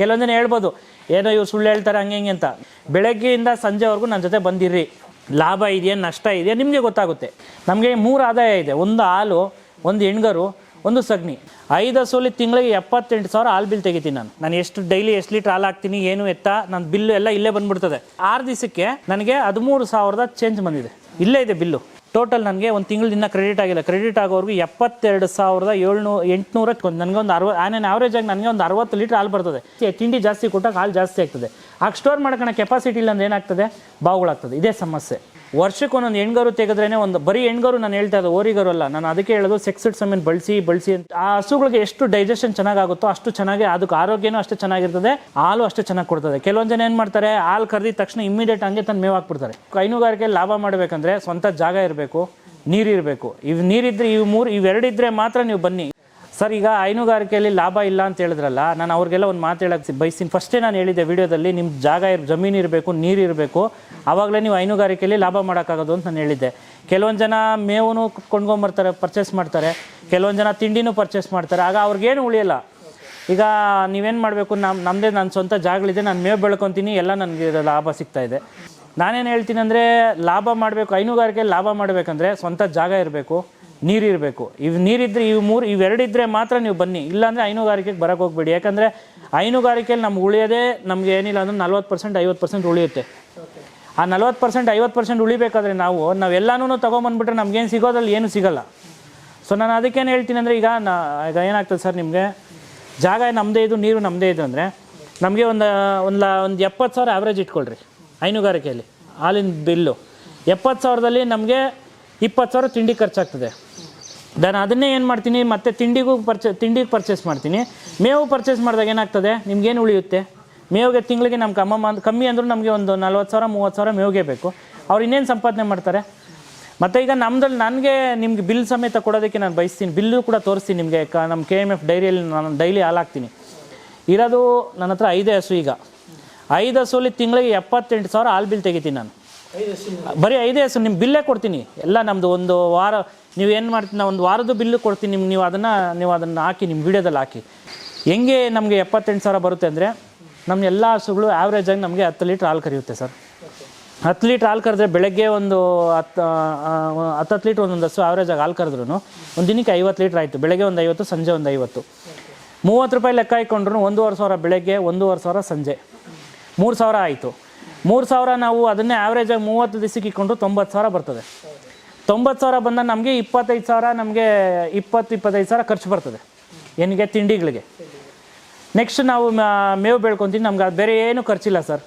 ಕೆಲವೊಂದು ಜನ ಹೇಳ್ಬೋದು. ಏನೋ ಇವ್ರು ಸುಳ್ಳು ಹೇಳ್ತಾರೆ, ಹಂಗೆ ಹಿಂಗೆ ಅಂತ. ಬೆಳಗ್ಗೆಯಿಂದ ಸಂಜೆವರೆಗೂ ನನ್ನ ಜೊತೆ ಬಂದಿರ್ರಿ. ಲಾಭ ಇದೆಯಾ, ನಷ್ಟ ಇದೆಯಾ, ನಿಮಗೆ ಗೊತ್ತಾಗುತ್ತೆ. ನಮಗೆ ಮೂರು ಆದಾಯ ಇದೆ. ಒಂದು ಹಾಲು, ಒಂದು ಹೆಣ್ಗರು, ಒಂದು ಸಗಣಿ. ಐದು ಹಸುಲಿ ತಿಂಗಳಿಗೆ ಎಪ್ಪತ್ತೆಂಟು ಸಾವಿರ ಹಾಲು ಬಿಲ್ ತೆಗಿತೀನಿ ನಾನು. ನಾನು ಎಷ್ಟು ಡೈಲಿ ಎಷ್ಟು ಲೀಟ್ರ್ ಹಾಲು ಹಾಕ್ತೀನಿ, ಏನು ಎತ್ತ ನನ್ನ ಬಿಲ್ಲು ಎಲ್ಲ ಇಲ್ಲೇ ಬಂದ್ಬಿಡ್ತದೆ. ಆರು ದಿವಸಕ್ಕೆ ನನಗೆ ಹದಿಮೂರು ಸಾವಿರದ ಚೇಂಜ್ ಬಂದಿದೆ. ಇಲ್ಲೇ ಇದೆ ಬಿಲ್ಲು. ಟೋಟಲ್ ನನಗೆ ಒಂದು ತಿಂಗಳಿಂದ ಕ್ರೆಡಿಟ್ ಆಗಿಲ್ಲ. ಕ್ರೆಡಿಟ್ ಆಗೋವರೆಗೂ ಎಪ್ಪತ್ತೆರಡು ಸಾವಿರದ ಏಳ್ನೂರು ಎಂಟುನೂರ ನನಗೆ ಒಂದು ಅರವತ್ತು ಆ್ಯನ್ ಆವ್ರೇಜ್ ಆಗಿ ನನಗೆ ಒಂದು ಅರವತ್ತು ಲೀಟ್ರ್ ಹಾಲು ಬರ್ತದೆ. ತಿಂಡಿ ಜಾಸ್ತಿ ಕೊಟ್ಟಾಗ ಹಾಲು ಜಾಸ್ತಿ ಆಗ್ತದೆ. ಆಗ ಸ್ಟೋರ್ ಮಾಡ್ಕೊಳ್ಳೋ ಕೆಪಾಸಿಟಿ ಇಲ್ಲ ಅಂದ್ರೆ ಏನಾಗ್ತದೆ? ಬಾವುಗಳಾಗ್ತದೆ ಇದೇ ಸಮಸ್ಯೆ. ವರ್ಷಕ್ಕೆ ಒಂದೊಂದು ಎಣ್ಗರು ತೆಗೆದ್ರೇ ಒಂದು, ಬರೀ ಹೆಣ್ಗಾರು ನಾನು ಹೇಳ್ತಾ ಇದ್ದೆ ಓರಿಗರು ಅಲ್ಲ. ನಾನು ಅದಕ್ಕೆ ಹೇಳೋದು ಸೆಕ್ಸಿಡ್ ಸಮೇನ್ ಬಳಸಿ ಬಳಸಿ ಅಂತ. ಆ ಹಸುಗಳಿಗೆ ಎಷ್ಟು ಡೈಜೆಷನ್ ಚೆನ್ನಾಗಾಗುತ್ತೋ ಅಷ್ಟು ಚೆನ್ನಾಗಿ ಅದಕ್ಕೆ ಆರೋಗ್ಯನೂ ಅಷ್ಟು ಚೆನ್ನಾಗಿರ್ತದೆ, ಹಾಲು ಅಷ್ಟು ಚೆನ್ನಾಗಿ ಕೊಡ್ತದೆ. ಕೆಲವೊಂದು ಜನ ಏನು ಮಾಡ್ತಾರೆ, ಹಾಲು ಕರೆದಿದ ತಕ್ಷಣ ಇಮಿಡಿಯೇಟ್ ಹಂಗೆ ತಂದು ಮೇವು ಹಾಕ್ಬಿಡ್ತಾರೆ. ಹೈನುಗಾರಿಕೆ ಲಾಭ ಮಾಡಬೇಕಂದ್ರೆ ಸ್ವಂತ ಜಾಗ ಇರಬೇಕು ನೀರಿರಬೇಕು ಇವು ನೀರಿದ್ರೆ ಇವು ಮೂರು ಇವೆರಡಿದ್ರೆ ಮಾತ್ರ ನೀವು ಬನ್ನಿ. ಸರ್, ಈಗ ಹೈನುಗಾರಿಕೆಯಲ್ಲಿ ಲಾಭ ಇಲ್ಲ ಅಂತ ಹೇಳಿದ್ರಲ್ಲ, ನಾನು ಅವ್ರಿಗೆಲ್ಲ ಒಂದು ಮಾತು ಹೇಳಕ್ಕೆ ಬಯಸ್ತೀನಿ. ಫಸ್ಟೇ ನಾನು ಹೇಳಿದ್ದೆ ವಿಡಿಯೋದಲ್ಲಿ ನಿಮ್ಮ ಜಾಗ ಇರ್, ಜಮೀನು ಇರಬೇಕು, ನೀರು ಇರಬೇಕು ಆವಾಗಲೇ ನೀವು ಹೈನುಗಾರಿಕೆಯಲ್ಲಿ ಲಾಭ ಮಾಡೋಕ್ಕಾಗೋದು ಅಂತ ನಾನು ಹೇಳಿದ್ದೆ. ಕೆಲವೊಂದು ಜನ ಮೇವೂ ಕೊಂಡ್ಕೊಂಬರ್ತಾರೆ ಪರ್ಚೇಸ್ ಮಾಡ್ತಾರೆ. ಕೆಲವೊಂದು ಜನ ತಿಂಡಿನೂ ಪರ್ಚೇಸ್ ಮಾಡ್ತಾರೆ. ಆಗ ಅವ್ರಿಗೇನು ಉಳಿಯಲ್ಲ. ಈಗ ನೀವೇನು ಮಾಡಬೇಕು ನಮ್ಮ ನಮ್ಮದೇ ನನ್ನ ಸ್ವಂತ ಜಾಗಗಳಿದೆ, ನಾನು ಮೇವು ಬೆಳ್ಕೊತೀನಿ, ಎಲ್ಲ ನನಗೆ ಲಾಭ ಸಿಗ್ತಾ ಇದೆ. ನಾನೇನು ಹೇಳ್ತೀನಿ ಅಂದರೆ, ಲಾಭ ಮಾಡಬೇಕು, ಹೈನುಗಾರಿಕೆಯಲ್ಲಿ ಲಾಭ ಮಾಡಬೇಕಂದ್ರೆ ಸ್ವಂತ ಜಾಗ ಇರಬೇಕು. ನೀರಿರಬೇಕು. ಇವು ನೀರಿದ್ದರೆ ಇವು ಮೂರು ಇವೆರಡಿದ್ರೆ ಮಾತ್ರ ನೀವು ಬನ್ನಿ. ಇಲ್ಲಾಂದರೆ ಹೈನುಗಾರಿಕೆಗೆ ಬರೋಕ್ಕೆ ಹೋಗ್ಬೇಡಿ. ಯಾಕಂದರೆ ಹೈನುಗಾರಿಕೆಯಲ್ಲಿ ನಮ್ಗೆ ಉಳಿಯೋದೇ ನಮಗೆ ಏನಿಲ್ಲ ಅಂದ್ರೆ ನಲ್ವತ್ತು ಪರ್ಸೆಂಟ್, ಐವತ್ತು ಪರ್ಸೆಂಟ್ ಉಳಿಯುತ್ತೆ. ಆ ನಲ್ವತ್ತು ಪರ್ಸೆಂಟ್, ಐವತ್ತು ಪರ್ಸೆಂಟ್ ಉಳಿಬೇಕಾದ್ರೆ ನಾವು ನಾವೆಲ್ಲನೂ ತೊಗೊಂಬಂದ್ಬಿಟ್ರೆ ನಮ್ಗೇನು ಸಿಗೋದ್ರಲ್ಲಿ ಏನು ಸಿಗೋಲ್ಲ. ಸೊ ನಾನು ಅದಕ್ಕೇನು ಹೇಳ್ತೀನಿ ಅಂದರೆ ಈಗ ನಾ, ಈಗ ಏನಾಗ್ತದೆ ಸರ್ ನಿಮಗೆ? ಜಾಗ ನಮ್ಮದೇ ಇದು, ನೀರು ನಮ್ಮದೇ ಇದು ಅಂದರೆ ನಮಗೆ ಒಂದು ಒಂದು ಒಂದು ಎಪ್ಪತ್ತು ಸಾವಿರ ಆವ್ರೇಜ್ ಇಟ್ಕೊಳ್ರಿ ಹೈನುಗಾರಿಕೆಯಲ್ಲಿ ಹಾಲಿನ ಬಿಲ್ಲು ಎಪ್ಪತ್ತು ಸಾವಿರದಲ್ಲಿ ನಮಗೆ ಇಪ್ಪತ್ತು ಸಾವಿರ ತಿಂಡಿ ಖರ್ಚಾಗ್ತದೆ. ನಾನು ಅದನ್ನೇ ಏನು ಮಾಡ್ತೀನಿ? ಮತ್ತೆ ತಿಂಡಿಗೂ ಪರ್ಚೇ ತಿಂಡಿಗೆ ಪರ್ಚೇಸ್ ಮಾಡ್ತೀನಿ. ಮೇವು ಪರ್ಚೇಸ್ ಮಾಡಿದಾಗ ಏನಾಗ್ತದೆ? ನಿಮ್ಗೇನು ಉಳಿಯುತ್ತೆ? ಮೇವಿಗೆ ತಿಂಗಳಿಗೆ ನಮ್ಮ ಕಮ್ಮ ಕಮ್ಮಿ ಅಂದರೂ ನಮಗೆ ಒಂದು ನಲ್ವತ್ತು ಸಾವಿರ, ಮೂವತ್ತು ಸಾವಿರ ಮೇವಿಗೆ ಬೇಕು. ಅವ್ರು ಇನ್ನೇನು ಸಂಪಾದನೆ ಮಾಡ್ತಾರೆ? ಮತ್ತು ಈಗ ನಮ್ಮದಲ್ಲಿ ನನಗೆ ನಿಮ್ಗೆ ಬಿಲ್ ಸಮೇತ ಕೊಡೋದಕ್ಕೆ ನಾನು ಬಯಸ್ತೀನಿ. ಬಿಲ್ಲು ಕೂಡ ತೋರಿಸ್ತೀನಿ ನಿಮಗೆ. ಕ ನಮ್ಮ ಕೆ ಎಂ ಎಫ್ ಡೈರಿಯಲ್ಲಿ ನಾನು ಡೈಲಿ ಹಾಲಾಗ್ತೀನಿ ಇರೋದು ನನ್ನ ಹತ್ರ ಐದೇ ಹಸು ಈಗ. ಐದು ಹಸುಲಿ ತಿಂಗಳಿಗೆ ಎಪ್ಪತ್ತೆಂಟು ಸಾವಿರ ಹಾಲು ಬಿಲ್ ತೆಗಿತೀನಿ ನಾನು. ಬರೀ ಐದೇ ಹೆಸರು ನಿಮ್ಮ ಬಿಲ್ಲೇ ಕೊಡ್ತೀನಿ. ಎಲ್ಲ ನಮ್ಮದು ಒಂದು ವಾರ ನೀವು ಏನು ಮಾಡ್ತೀನಿ ನಾವು ಒಂದು ವಾರದ ಬಿಲ್ಲು ಕೊಡ್ತೀನಿ ನಿಮ್ಗೆ ನೀವು ಅದನ್ನು ನೀವು ಅದನ್ನು ಹಾಕಿ ನಿಮ್ಮ ವಿಡಿಯೋದಲ್ಲಿ ಹಾಕಿ. ಹೆಂಗೆ ನಮಗೆ ಎಪ್ಪತ್ತೆಂಟು ಸಾವಿರ ಬರುತ್ತೆ ಅಂದರೆ ನಮ್ಮ ಎಲ್ಲ ಹಸುಗಳು ಆ್ಯಾವ್ರೇಜಾಗಿ ನಮಗೆ ಹತ್ತು ಲೀಟ್ರ್ ಹಾಲು ಕರೆಯುತ್ತೆ ಸರ್. ಹತ್ತು ಲೀಟ್ರ್ ಹಾಲು ಕರೆದ್ರೆ ಬೆಳಗ್ಗೆ ಒಂದು ಹತ್ತು ಹತ್ತು ಲೀಟ್ರ್ ಒಂದೊಂದು ಹಸು ಆವ್ರೇಜಾಗಿ ಹಾಲು ಕರೆದ್ರೂ ಒಂದು ದಿನಕ್ಕೆ ಐವತ್ತು ಲೀಟ್ರ್ ಆಯಿತು. ಬೆಳಗ್ಗೆ ಒಂದು ಐವತ್ತು ಸಂಜೆ ಒಂದು ಐವತ್ತು. ಮೂವತ್ತು ರೂಪಾಯಿ ಲೆಕ್ಕ ಹಾಕ್ಕೊಂಡ್ರು ಒಂದೂವರೆ ಸಾವಿರ ಬೆಳಗ್ಗೆ ಒಂದೂವರೆ ಸಾವಿರ ಸಂಜೆ. ಮೂರು ಸಾವಿರ ಆಯಿತು. ಮೂರು ಸಾವಿರ ನಾವು ಅದನ್ನೇ ಆ್ಯಾವ್ರೇಜಾಗಿ ಮೂವತ್ತು ದಿವಸಕ್ಕೆ ಇಕ್ಕೊಂಡು ತೊಂಬತ್ತು ಸಾವಿರ ಬರ್ತದೆ. ತೊಂಬತ್ತು ಸಾವಿರ ಬಂದ ನಮಗೆ ಇಪ್ಪತ್ತೈದು ಸಾವಿರ, ನಮಗೆ ಇಪ್ಪತ್ತು, ಇಪ್ಪತ್ತೈದು ಸಾವಿರ ಖರ್ಚು ಬರ್ತದೆ. ಏನಿಗೆ? ತಿಂಡಿಗಳಿಗೆ. ನೆಕ್ಸ್ಟ್ ನಾವು ಮೇವು ಬೆಳ್ಕೊತೀವಿ. ನಮ್ಗೆ ಅದು ಬೇರೆ ಏನು ಖರ್ಚಿಲ್ಲ ಸರ್.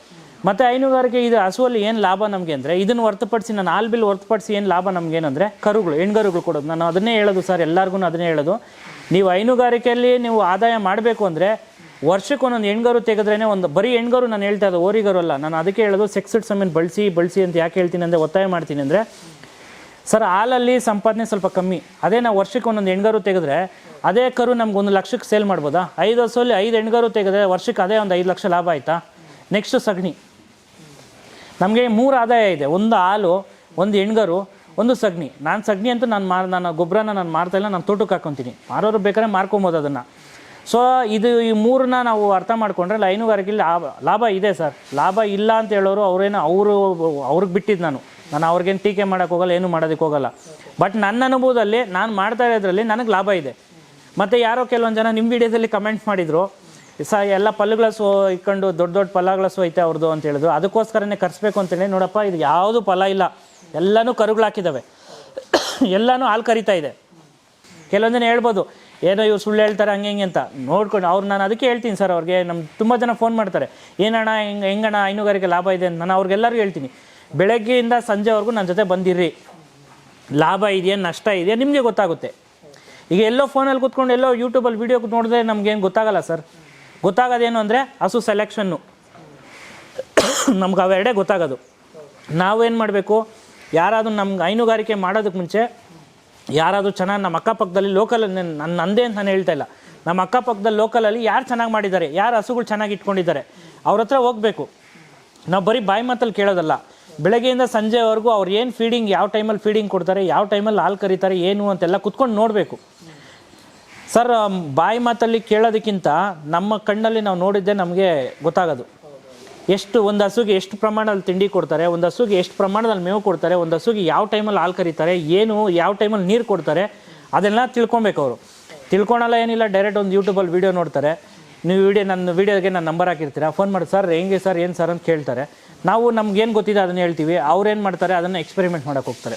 ಮತ್ತು ಹೈನುಗಾರಿಕೆ ಇದು ಹಸುವಲ್ಲಿ ಏನು ಲಾಭ ನಮಗೆ ಅಂದರೆ, ಇದನ್ನು ಹೊರತುಪಡಿಸಿ ನಾನು ಆಲ್ ಬಿಲ್ ಹೊರತುಪಡಿಸಿ ಏನು ಲಾಭ ನಮ್ಗೆ ಏನಂದರೆ, ಕರುಗಳು, ಹೆಣ್ಗರುಗಳು ಕೊಡೋದು. ನಾನು ಅದನ್ನೇ ಹೇಳೋದು ಸರ್ ಎಲ್ಲರಿಗೂ ಅದನ್ನೇ ಹೇಳೋದು. ನೀವು ಹೈನುಗಾರಿಕೆಯಲ್ಲಿ ನೀವು ಆದಾಯ ಮಾಡಬೇಕು ಅಂದರೆ ವರ್ಷಕ್ಕೆ ಒಂದೊಂದು ಹೆಣ್ಗರು ತೆಗೆದ್ರೇ ಒಂದು, ಬರೀ ಹೆಣ್ಗರು ನಾನು ಹೇಳ್ತಾ ಇದ್ದೆ ಓರಿಗರು ಅಲ್ಲ. ನಾನು ಅದಕ್ಕೆ ಹೇಳೋದು ಸೆಕ್ಸಡ್ ಸಮೀನ್ ಬಳಸಿ ಬಳಸಿ ಅಂತ ಯಾಕೆ ಹೇಳ್ತೀನಿ ಅಂದರೆ ಒತ್ತಾಯ ಮಾಡ್ತೀನಿ ಅಂದರೆ, ಸರ್, ಹಾಲಲ್ಲಿ ಸಂಪಾದನೆ ಸ್ವಲ್ಪ ಕಮ್ಮಿ. ಅದೇ ನಾವು ವರ್ಷಕ್ಕೆ ಒಂದೊಂದು ಹೆಣ್ಗಾರು ತೆಗೆದ್ರೆ, ಅದೇ ಕರು ನಮ್ಗೆ ಒಂದು ಲಕ್ಷಕ್ಕೆ ಸೇಲ್ ಮಾಡ್ಬೋದಾ? ಐದು ವರ್ಷದಲ್ಲಿ ಐದು ಹೆಣ್ಗಾರು ತೆಗೆದ್ರೆ ವರ್ಷಕ್ಕೆ ಅದೇ ಒಂದು ಐದು ಲಕ್ಷ ಲಾಭ ಆಯಿತಾ? ನೆಕ್ಸ್ಟ್ ಸಗಣಿ. ನಮಗೆ ಮೂರು ಆದಾಯ ಇದೆ. ಒಂದು ಹಾಲು, ಒಂದು ಹೆಣ್ಗರು, ಒಂದು ಸಗಣಿ. ನಾನು ಸಗಣಿ ಅಂತ ನಾನು ಮಾರ್, ನಾನು ಗೊಬ್ಬರನ ನಾನು ಮಾರ್ತಾ ಇಲ್ಲ, ನಾನು ತೋಟಕ್ಕೆ ಹಾಕೊತೀನಿ. ಮಾರೋರು ಬೇಕಾದ್ರೆ ಮಾರ್ಕೊಬೋದು ಅದನ್ನು. ಸೊ ಇದು ಈ ಮೂರನ್ನ ನಾವು ಅರ್ಥ ಮಾಡಿಕೊಂಡ್ರೆ ಹೈನುಗಾರಿಕೆಯಲ್ಲಿ ಲಾಭ ಲಾಭ ಇದೆ ಸರ್. ಲಾಭ ಇಲ್ಲ ಅಂತ ಹೇಳೋರು ಅವರೇನು, ಅವರು, ಅವ್ರಿಗೆ ಬಿಟ್ಟಿದ್ದು ನಾನು. ನಾನು ಅವ್ರಿಗೇನು ಟೀಕೆ ಮಾಡೋಕ್ಕೆ ಹೋಗಲ್ಲ, ಏನು ಮಾಡೋದಕ್ಕೆ ಹೋಗಲ್ಲ. ಬಟ್ ನನ್ನ ಅನುಭವದಲ್ಲಿ ನಾನು ಮಾಡ್ತಾ ಇರೋದ್ರಲ್ಲಿ ನನಗೆ ಲಾಭ ಇದೆ. ಮತ್ತು ಯಾರೋ ಕೆಲವೊಂದು ಜನ ನಿಮ್ಮ ವಿಡಿಯೋದಲ್ಲಿ ಕಮೆಂಟ್ ಮಾಡಿದರು, ಸ, ಎಲ್ಲ ಪಲ್ಲುಗಳಸು ಇಟ್ಕೊಂಡು ದೊಡ್ಡ ದೊಡ್ಡ ಪಲ್ಲಗಳಸು ಐತೆ ಅವ್ರದ್ದು ಅಂತ ಹೇಳಿದ್ರು. ಅದಕ್ಕೋಸ್ಕರನೇ ಕರೆಸ್ಬೇಕು ಅಂತೇಳಿ ನೋಡಪ್ಪ, ಇದು ಯಾವುದು ಫಲ ಇಲ್ಲ. ಎಲ್ಲನೂ ಕರುಗಳು ಹಾಕಿದ್ದಾವೆ ಎಲ್ಲನೂ ಹಾಲು ಕರಿತಾ ಇದೆ. ಕೆಲವೊಂದು ಜನ ಹೇಳ್ಬೋದು. ಏನೋ ಇವ್ರು ಸುಳ್ಳು ಹೇಳ್ತಾರೆ, ಹಂಗೆ ಹಿಂಗೆ ಅಂತ. ನೋಡ್ಕೊಂಡು ಅವ್ರು ನಾನು ಅದಕ್ಕೆ ಹೇಳ್ತೀನಿ ಸರ್ ಅವ್ರಿಗೆ. ನಮ್ಮ ತುಂಬ ಜನ ಫೋನ್ ಮಾಡ್ತಾರೆ. ಏನಣ್ಣ, ಹೆಂಗೆ, ಹೆಂಗಣ್ಣ, ಹೈನುಗಾರಿಕೆ ಲಾಭ ಇದೆ ಅಂತ. ನಾನು ಅವ್ರಿಗೆಲ್ಲರಿಗೂ ಹೇಳ್ತೀನಿ. ಬೆಳಗ್ಗೆಯಿಂದ ಸಂಜೆವರೆಗೂ ನನ್ನ ಜೊತೆ ಬಂದಿರ್ರಿ. ಲಾಭ ಇದೆಯಾ, ನಷ್ಟ ಇದೆಯಾ, ನಿಮಗೆ ಗೊತ್ತಾಗುತ್ತೆ. ಈಗ ಎಲ್ಲೋ ಫೋನಲ್ಲಿ ಕೂತ್ಕೊಂಡು ಎಲ್ಲೋ ಯೂಟ್ಯೂಬಲ್ಲಿ ವೀಡಿಯೋ ನೋಡಿದ್ರೆ ನಮಗೇನು ಗೊತ್ತಾಗಲ್ಲ ಸರ್. ಗೊತ್ತಾಗೋದೇನು ಅಂದರೆ ಹಸು ಸೆಲೆಕ್ಷನ್ನು ನಮ್ಗೆ ಅವೆರಡೇ ಗೊತ್ತಾಗೋದು. ನಾವೇನು ಮಾಡಬೇಕು? ಯಾರಾದರೂ ನಮ್ಗೆ ಹೈನುಗಾರಿಕೆ ಮಾಡೋದಕ್ಕೆ ಮುಂಚೆ ಯಾರಾದರೂ ಚೆನ್ನಾಗಿ ನಮ್ಮ ಅಕ್ಕಪಕ್ಕದಲ್ಲಿ ಲೋಕಲ್ ನನ್ನ ನಂದೇ ಅಂತ ನಾನು ಹೇಳ್ತಾ ಇಲ್ಲ. ನಮ್ಮ ಅಕ್ಕಪಕ್ಕದಲ್ಲಿ ಲೋಕಲಲ್ಲಿ ಯಾರು ಚೆನ್ನಾಗಿ ಮಾಡಿದ್ದಾರೆ, ಯಾರು ಹಸುಗಳು ಚೆನ್ನಾಗಿ ಇಟ್ಕೊಂಡಿದ್ದಾರೆ, ಅವ್ರ ಹತ್ರ ಹೋಗಬೇಕು. ನಾವು ಬರೀ ಬಾಯಿ ಮಾತಲ್ಲಿ ಕೇಳೋದಲ್ಲ. ಬೆಳಗ್ಗೆಯಿಂದ ಸಂಜೆವರೆಗೂ ಅವ್ರು ಏನು ಫೀಡಿಂಗ್ ಯಾವ ಟೈಮಲ್ಲಿ ಫೀಡಿಂಗ್ ಕೊಡ್ತಾರೆ, ಯಾವ ಟೈಮಲ್ಲಿ ಹಾಲು ಕರೀತಾರೆ, ಏನು ಅಂತೆಲ್ಲ ಕುತ್ಕೊಂಡು ನೋಡಬೇಕು. ಸರ್ ಬಾಯಿ ಮಾತಲ್ಲಿ ಕೇಳೋದಕ್ಕಿಂತ ನಮ್ಮ ಕಣ್ಣಲ್ಲಿ ನಾವು ನೋಡಿದ್ದೆ ನಮಗೆ ಗೊತ್ತಾಗೋದು. ಎಷ್ಟು ಒಂದು ಹಸುಗೆ ಎಷ್ಟು ಪ್ರಮಾಣದಲ್ಲಿ ತಿಂಡಿ ಕೊಡ್ತಾರೆ, ಒಂದು ಹಸುಗೆ ಎಷ್ಟು ಪ್ರಮಾಣದಲ್ಲಿ ಮೇವು ಕೊಡ್ತಾರೆ, ಒಂದು ಹಸುಗೆ ಯಾವ ಟೈಮಲ್ಲಿ ಹಾಲು ಕರೀತಾರೆ, ಏನು ಯಾವ ಟೈಮಲ್ಲಿ ನೀರು ಕೊಡ್ತಾರೆ, ಅದೆಲ್ಲ ತಿಳ್ಕೊಬೇಕು ಅವರು. ತಿಳ್ಕೊಳಲ್ಲ ಏನಿಲ್ಲ ಡೈರೆಕ್ಟ್ ಒಂದು ಯೂಟ್ಯೂಬಲ್ಲಿ ವೀಡಿಯೋ ನೋಡ್ತಾರೆ. ನೀವು ವೀಡಿಯೋ ನನ್ನ ವೀಡಿಯೋಗೆ ನಾನು ನಂಬರ್ ಹಾಕಿರ್ತೀರಾ? ಫೋನ್ ಮಾಡಿ, ಸರ್, ಹೆಂಗೆ ಸರ್, ಏನು ಸರ್? ಅಂತ ಕೇಳ್ತಾರೆ. ನಾವು ನಮ್ಗೇನು ಗೊತ್ತಿದೆ ಅದನ್ನು ಹೇಳ್ತೀವಿ. ಅವ್ರೇನು ಮಾಡ್ತಾರೆ, ಅದನ್ನು ಎಕ್ಸ್ಪೆರಿಮೆಂಟ್ ಮಾಡೋಕ್ಕೆ ಹೋಗ್ತಾರೆ.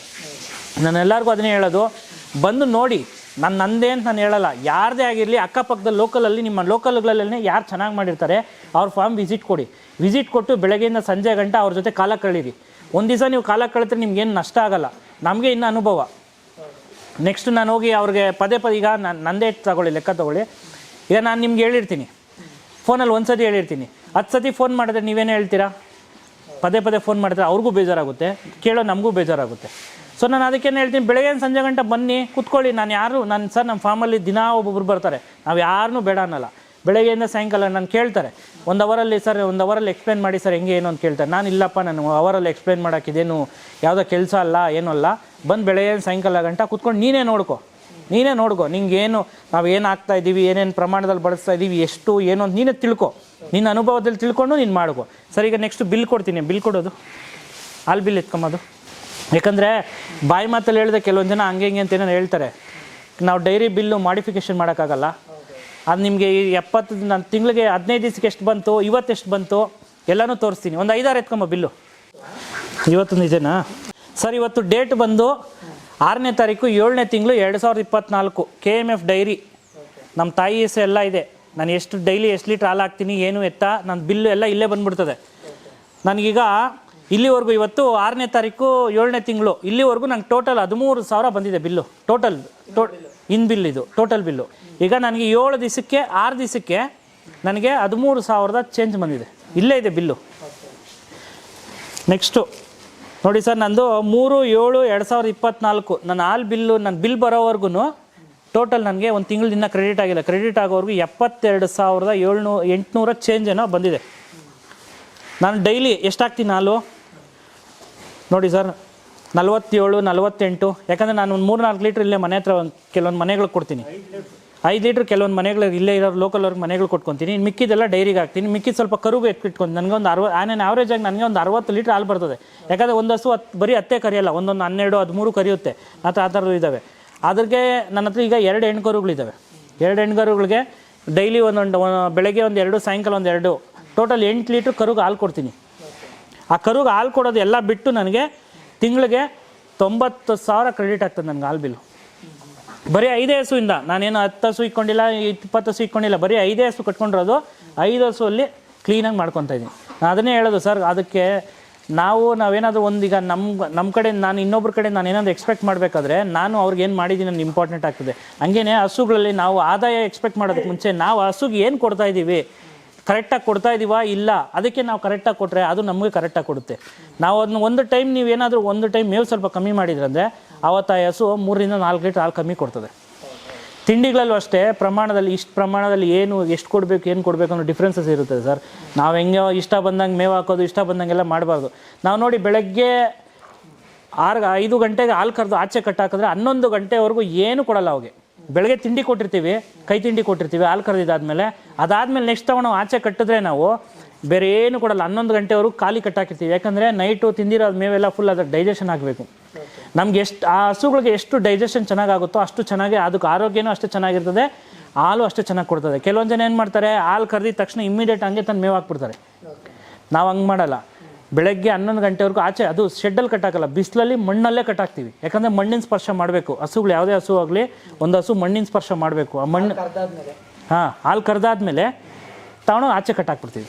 ನಾನು ಎಲ್ಲರಿಗೂ ಅದನ್ನೇ ಹೇಳೋದು, ಬಂದು ನೋಡಿ. ನಾನು ನಂದೇ ಅಂತ ನಾನು ಹೇಳಲ್ಲ. ಯಾರದೇ ಆಗಿರಲಿ ಅಕ್ಕಪಕ್ಕದ ಲೋಕಲಲ್ಲಿ, ನಿಮ್ಮ ಲೋಕಲ್ಗಳಲ್ಲೇ ಯಾರು ಚೆನ್ನಾಗಿ ಮಾಡಿರ್ತಾರೆ, ಅವ್ರ ಫಾರ್ಮ್ ವಿಸಿಟ್ ಕೊಡಿ. ವಿಸಿಟ್ ಕೊಟ್ಟು ಬೆಳಗ್ಗೆಯಿಂದ ಸಂಜೆ ಗಂಟ ಅವ್ರ ಜೊತೆ ಕಾಲ ಕಳೀರಿ. ಒಂದು ದಿವಸ ನೀವು ಕಾಲ ಕಳೆದ್ರೆ ಏನು ನಷ್ಟ ಆಗಲ್ಲ. ನಮಗೆ ಇನ್ನು ಅನುಭವ. ನೆಕ್ಸ್ಟ್ ನಾನು ಹೋಗಿ ಅವ್ರಿಗೆ ಪದೇ ಪದೇ ಈಗ ನಾನು ನಂದೇ ತಗೊಳ್ಳಿ, ಲೆಕ್ಕ ತಗೊಳ್ಳಿ. ಈಗ ನಾನು ನಿಮ್ಗೆ ಹೇಳಿರ್ತೀನಿ. ಫೋನಲ್ಲಿ ಒಂದು ಸತಿ ಹೇಳಿರ್ತೀನಿ. ಹತ್ತು ಸತಿ ಫೋನ್ ಮಾಡಿದ್ರೆ ನೀವೇನು ಹೇಳ್ತೀರಾ? ಪದೇ ಪದೇ ಫೋನ್ ಮಾಡಿದ್ರೆ ಅವ್ರಿಗೂ ಬೇಜಾರಾಗುತ್ತೆ, ಕೇಳೋ ನಮಗೂ ಬೇಜಾರಾಗುತ್ತೆ. ಸೊ ನಾನು ಅದಕ್ಕೇನು ಹೇಳ್ತೀನಿ, ಬೆಳಗ್ಗೆ ಸಂಜೆ ಗಂಟೆ ಬನ್ನಿ, ಕೂತ್ಕೊಳ್ಳಿ. ನಾನು ಯಾರು, ನಾನು ಸರ್, ನಮ್ಮ ಫಾರ್ಮಲ್ಲಿ ದಿನ ಒಬ್ಬೊಬ್ರು ಬರ್ತಾರೆ. ನಾವು ಯಾರನ್ನೂ ಬೇಡ ಅನ್ನಲ್ಲ. ಬೆಳಗ್ಗೆಯಿಂದ ಸಾಯಂಕಾಲ ನಾನು ಕೇಳ್ತಾರೆ. ಒಂದು ಅವರಲ್ಲಿ ಸರ್, ಒಂದು ಅವರಲ್ಲಿ ಎಕ್ಸ್ಪ್ಲೇನ್ ಮಾಡಿ ಸರ್, ಹೆಂಗೆ ಏನು ಅಂತ ಕೇಳ್ತಾರೆ. ನಾನು ಇಲ್ಲಪ್ಪ, ನಾನು ಅವರಲ್ಲಿ ಎಕ್ಸ್ಪ್ಲೇನ್ ಮಾಡೋಕ್ಕಿದೇನು ಯಾವುದೋ ಕೆಲಸ ಅಲ್ಲ, ಏನೂ ಅಲ್ಲ. ಬಂದು ಬೆಳಗ್ಗೆ ಸಾಯಂಕಾಲ ಗಂಟ ಕೂತ್ಕೊಂಡು ನೀನೇ ನೋಡ್ಕೊ. ನೀನೇ ನೋಡ್ಕೊ. ನಿಂಗೇನು, ನಾವು ಏನು ಆಗ್ತಾ ಇದ್ದೀವಿ ಏನೇನು ಪ್ರಮಾಣದಲ್ಲಿ ಬಳಸ್ತಾ ಇದ್ದೀವಿ ಎಷ್ಟು, ಏನು ಅಂತ ನೀನೇ ತಿಳ್ಕೊ. ನಿನ್ನ ಅನುಭವದಲ್ಲಿ ತಿಳ್ಕೊಂಡು ನೀನು ಮಾಡ್ಕೊ. ಸರ್, ಈಗ ನೆಕ್ಸ್ಟ್ ಬಿಲ್ ಕೊಡ್ತೀನಿ. ಬಿಲ್ ಕೊಡೋದು? ಆಲ್ ಬಿಲ್ ಎತ್ಕೊಂಬೋದು? ಯಾಕಂದರೆ ಬಾಯಿ ಮಾತಲ್ಲಿ ಹೇಳಿದೆ ಕೆಲವೊಂದು ಜನ ಹಂಗೆ ಹಿಂಗೆ ಅಂತ ಏನೋ ಹೇಳ್ತಾರೆ. ನಾವು ಡೈರಿ ಬಿಲ್ಲು ಮಾಡಿಫಿಕೇಷನ್ ಮಾಡೋಕ್ಕಾಗಲ್ಲ. ಅದು ನಿಮಗೆ ಈ ಎಪ್ಪತ್ತು ನಾನು ತಿಂಗಳಿಗೆ ಹದಿನೈದು ದಿವ್ಸಕ್ಕೆ ಎಷ್ಟು ಬಂತು, ಇವತ್ತು ಎಷ್ಟು ಬಂತು, ಎಲ್ಲನೂ ತೋರಿಸ್ತೀನಿ. ಒಂದು ಐದಾರು ಎತ್ಕೊಂಬ ಬಿಲ್ಲು. ಇವತ್ತು ನಿಜನಾ ಸರ್, ಇವತ್ತು ಡೇಟ್ ಬಂದು ಆರನೇ ತಾರೀಕು ಏಳನೇ ತಿಂಗಳು ಎರಡು ಸಾವಿರದ ಇಪ್ಪತ್ತ್ನಾಲ್ಕು ಕೆ ಎಂ ಎಫ್ ಡೈರಿ. ನಮ್ಮ ತಾಯಿ ಹೆಸರು ಎಲ್ಲ ಇದೆ. ನಾನು ಎಷ್ಟು ಡೈಲಿ ಎಷ್ಟು ಲೀಟ್ರ್ ಹಾಲು ಹಾಕ್ತೀನಿ, ಏನು ಎತ್ತ ನನ್ನ ಬಿಲ್ಲು ಎಲ್ಲ ಇಲ್ಲೇ ಬಂದ್ಬಿಡ್ತದೆ. ನನಗೀಗ ಇಲ್ಲಿವರೆಗೂ ಇವತ್ತು ಆರನೇ ತಾರೀಕು ಏಳನೇ ತಿಂಗಳು. ಇಲ್ಲಿವರೆಗೂ ನಂಗೆ ಟೋಟಲ್ ಹದಿಮೂರು ಸಾವಿರ ಬಂದಿದೆ ಬಿಲ್ಲು. ಟೋಟಲ್ ಟೋ ಇನ್ ಬಿಲ್ ಇದು ಟೋಟಲ್ ಬಿಲ್ಲು ಈಗ ನನಗೆ ಏಳು ದಿವಸಕ್ಕೆ, ಆರು ದಿವಸಕ್ಕೆ ನನಗೆ ಹದಿಮೂರು ಸಾವಿರದ ಚೇಂಜ್ ಬಂದಿದೆ. ಇಲ್ಲೇ ಇದೆ ಬಿಲ್ಲು. ನೆಕ್ಸ್ಟು ನೋಡಿ ಸರ್, ನಂದು ಮೂರು, ಏಳು, ಎರಡು ಸಾವಿರದ ಇಪ್ಪತ್ತ್ನಾಲ್ಕು ನನ್ನ ಆಲ್ ಬಿಲ್ಲು, ನನ್ನ ಬಿಲ್ ಬರೋವರೆಗೂ ಟೋಟಲ್ ನನಗೆ ಒಂದು ತಿಂಗಳ ದಿನ ಕ್ರೆಡಿಟ್ ಆಗಿಲ್ಲ. ಕ್ರೆಡಿಟ್ ಆಗೋವರೆಗೂ ಎಪ್ಪತ್ತೆರಡು ಸಾವಿರದ ಏಳ್ನೂ, ಎಂಟುನೂರ ಚೇಂಜ್ ಏನೋ ಬಂದಿದೆ. ನಾನು ಡೈಲಿ ಎಷ್ಟಾಗ್ತೀನಿ ಹಾಲು? ನೋಡಿ ಸರ್, ನಲ್ವತ್ತೇಳು, ನಲ್ವತ್ತೆಂಟು, ಯಾಕಂದರೆ ನಾನು ಒಂದು ಮೂರು ನಾಲ್ಕು ಲೀಟ್ರ್ ಇಲ್ಲೇ ಮನೆ ಹತ್ರ ಒಂದು ಕೆಲವೊಂದು ಮನೆಗಳು ಕೊಡ್ತೀನಿ. ಐದು ಲೀಟ್ರ್ ಕೆಲವೊಂದು ಮನೆಗಳಿಗೆ ಇಲ್ಲೇ ಇರೋ ಲೋಕಲ್ ಅವ್ರಿಗೆ ಮನೆಗಳು ಕೊಟ್ಕೊತೀನಿ. ಮಿಕ್ಕಿದೆಲ್ಲ ಡೈರಿಗೆ ಹಾಕ್ತೀನಿ. ಮಿಕ್ಕಿದ ಸ್ವಲ್ಪ ಕರುಗೆ ಎತ್ತಿಟ್ಕೊಂಡು ನನಗೆ ಒಂದು ಅರವ ನಾನು ಆವ್ರೇಜ್ ಆಗಿ ನನಗೆ ಒಂದು ಅರವತ್ತು ಲೀಟ್ರ್ ಹಾಲು ಬರ್ತದೆ. ಯಾಕಂದರೆ ಒಂದು ಹಸು ಹತ್ತು ಬರೀ ಹತ್ತೇ ಕರೆಯಲ್ಲ, ಒಂದೊಂದು ಹನ್ನೆರಡು, ಹದಿಮೂರು ಕರಿಯುತ್ತೆ. ಆ ಥರ ಆ ಥರದ್ದು ಇದ್ದಾವೆ ಅದಕ್ಕೆ ನನ್ನ ಹತ್ರ ಈಗ ಎರಡು ಹೆಣ್ಕರುಗಳಿದ್ದಾವೆ ಎರಡು ಹೆಣ್ಕರುಗಳಿಗೆ ಡೈಲಿ ಒಂದೊಂದು ಒಂದ್- ಬೆಳಗ್ಗೆ ಒಂದು ಎರಡು, ಸಾಯಂಕಾಲ ಒಂದು ಎರಡು. ಟೋಟಲ್ ಎಂಟು ಲೀಟ್ರ್ ಕರುಗೆ ಹಾಲು ಕೊಡ್ತೀನಿ. ಆ ಕರುಗೆ ಹಾಲು ಕೊಡೋದು ಎಲ್ಲ ಬಿಟ್ಟು ನನಗೆ ತಿಂಗಳಿಗೆ ತೊಂಬತ್ತು ಸಾವಿರ ಕ್ರೆಡಿಟ್ ಆಗ್ತದೆ ನನಗೆ ಹಾಲು ಬಿಲ್ಲು. ಬರೀ ಐದೇ ಹಸುವಿಂದ ನಾನೇನು ಹತ್ತು ಹಸು ಇಕ್ಕೊಂಡಿಲ್ಲ ಇಪ್ಪತ್ತು ಹಸು ಇಕ್ಕೊಂಡಿಲ್ಲ ಬರೀ ಐದೇ ಹಸು ಕಟ್ಕೊಂಡಿರೋದು, ಐದು ಹಸುವಲ್ಲಿ ಕ್ಲೀನಾಗಿ ಮಾಡ್ಕೊತಾ ಇದ್ದೀನಿ. ನಾನು ಅದನ್ನೇ ಹೇಳೋದು ಸರ್, ಅದಕ್ಕೆ ನಾವು ನಾವೇನಾದರೂ ಒಂದೀಗ ನಮ್ಮ ನಮ್ಮ ಕಡೆ ನಾನು ಇನ್ನೊಬ್ಬರ ಕಡೆ ನಾನು ಏನಾದರೂ ಎಕ್ಸ್ಪೆಕ್ಟ್ ಮಾಡಬೇಕಾದ್ರೆ ನಾನು ಅವ್ರಿಗೆ ಏನು ಮಾಡಿದ್ದೀನಿ ಅನ್ನೋದು ಇಂಪಾರ್ಟೆಂಟ್ ಆಗ್ತದೆ. ಹಂಗೇನೆ ಹಸುಗಳಲ್ಲಿ ನಾವು ಆದಾಯ ಎಕ್ಸ್ಪೆಕ್ಟ್ ಮಾಡೋದಕ್ಕೆ ಮುಂಚೆ ನಾವು ಹಸುಗೆ ಏನು ಕೊಡ್ತಾ ಇದ್ದೀವಿ? ಕರೆಕ್ಟಾಗಿ ಕೊಡ್ತಾ ಇದ್ದೀವಾ ಇಲ್ಲ. ಅದಕ್ಕೆ ನಾವು ಕರೆಕ್ಟಾಗಿ ಕೊಟ್ಟರೆ ಅದು ನಮಗೆ ಕರೆಕ್ಟಾಗಿ ಕೊಡುತ್ತೆ. ನಾವು ಅದನ್ನ ಒಂದು ಟೈಮ್ ನೀವೇನಾದರೂ ಒಂದು ಟೈಮ್ ಮೇವು ಸ್ವಲ್ಪ ಕಮ್ಮಿ ಮಾಡಿದ್ರಂದರೆ ಆವತ್ತು ಆ ಹಸು ಮೂರರಿಂದ ನಾಲ್ಕು ಲೀಟ್ರ್ ಹಾಲು ಕಮ್ಮಿ ಕೊಡ್ತದೆ. ತಿಂಡಿಗಳಲ್ಲೂ ಅಷ್ಟೇ, ಪ್ರಮಾಣದಲ್ಲಿ ಇಷ್ಟು ಪ್ರಮಾಣದಲ್ಲಿ ಏನು, ಎಷ್ಟು ಕೊಡಬೇಕು, ಏನು ಕೊಡಬೇಕು ಅನ್ನೋ ಡಿಫ್ರೆನ್ಸಸ್ ಇರುತ್ತೆ ಸರ್. ನಾವು ಹೆಂಗೆ ಇಷ್ಟ ಬಂದಂಗೆ ಮೇವು ಹಾಕೋದು, ಇಷ್ಟ ಬಂದಂಗೆಲ್ಲ ಮಾಡಬಾರ್ದು. ನಾವು ನೋಡಿ ಬೆಳಗ್ಗೆ ಆರು, ಐದು ಗಂಟೆಗೆ ಹಾಲು ಕರೆದು ಆಚೆ ಕಟ್ಟಾಕಿದ್ರೆ ಹನ್ನೊಂದು ಗಂಟೆವರೆಗೂ ಏನು ಕೊಡಲ್ಲ ಅವಾಗೆ. ಬೆಳಗ್ಗೆ ತಿಂಡಿ ಕೊಟ್ಟಿರ್ತೀವಿ, ಕೈ ತಿಂಡಿ ಕೊಟ್ಟಿರ್ತೀವಿ, ಹಾಲು ಕರೆದಿದ್ದಾದ್ಮೇಲೆ. ಅದಾದ್ಮೇಲೆ ನೆಕ್ಸ್ಟ್ ತಗೊಂಡು ಆಚೆ ಕಟ್ಟಿದ್ರೆ ನಾವು ಬೇರೆ ಏನು ಕೊಡಲ್ಲ, ಹನ್ನೊಂದು ಗಂಟೆವರೆಗೂ ಖಾಲಿ ಕಟ್ಟಾಕಿರ್ತೀವಿ. ಯಾಕಂದರೆ ನೈಟು ತಿಂದಿರೋ ಮೇವೆಲ್ಲ ಫುಲ್ ಅದಕ್ಕೆ ಡೈಜೆಷನ್ ಆಗಬೇಕು. ನಮ್ಗೆ ಎಷ್ಟು, ಆ ಹಸುಗಳಿಗೆ ಎಷ್ಟು ಡೈಜೆಷನ್ ಚೆನ್ನಾಗಾಗುತ್ತೋ ಅಷ್ಟು ಚೆನ್ನಾಗಿ ಅದಕ್ಕೆ ಆರೋಗ್ಯನೂ ಅಷ್ಟು ಚೆನ್ನಾಗಿರ್ತದೆ, ಹಾಲು ಅಷ್ಟು ಚೆನ್ನಾಗಿ ಕೊಡ್ತದೆ. ಕೆಲವೊಂದು ಜನ ಏನು ಮಾಡ್ತಾರೆ, ಹಾಲು ಕರೆದಿದ ತಕ್ಷಣ ಇಮ್ಮಿಡಿಯೇಟ್ ಹಂಗೆ ತಂದು ಮೇವು ಹಾಕ್ಬಿಡ್ತಾರೆ. ನಾವು ಹಂಗೆ ಮಾಡಲ್ಲ. ಬೆಳಗ್ಗೆ ಹನ್ನೊಂದು ಗಂಟೆವರೆಗೂ ಆಚೆ ಅದು ಶೆಡ್ಡಲ್ಲಿ ಕಟ್ಟಾಕಲ್ಲ ಬಿಸಿಲಲ್ಲಿ ಮಣ್ಣಲ್ಲೇ ಕಟ್ಟಾಕ್ತೀವಿ. ಯಾಕಂದರೆ ಮಣ್ಣಿನ ಸ್ಪರ್ಶ ಮಾಡಬೇಕು. ಹಸುಗಳು ಯಾವುದೇ ಹಸು ಆಗಲಿ ಒಂದು ಹಸು ಮಣ್ಣಿನ ಸ್ಪರ್ಶ ಮಾಡಬೇಕು. ಆ ಮಣ್ಣು ಹಾಂ ಹಾಲು ಕರೆದಾದ್ಮೇಲೆ ತಗೊಂಡು ಆಚೆ ಕಟ್ಟಾಕ್ಬಿಡ್ತೀವಿ.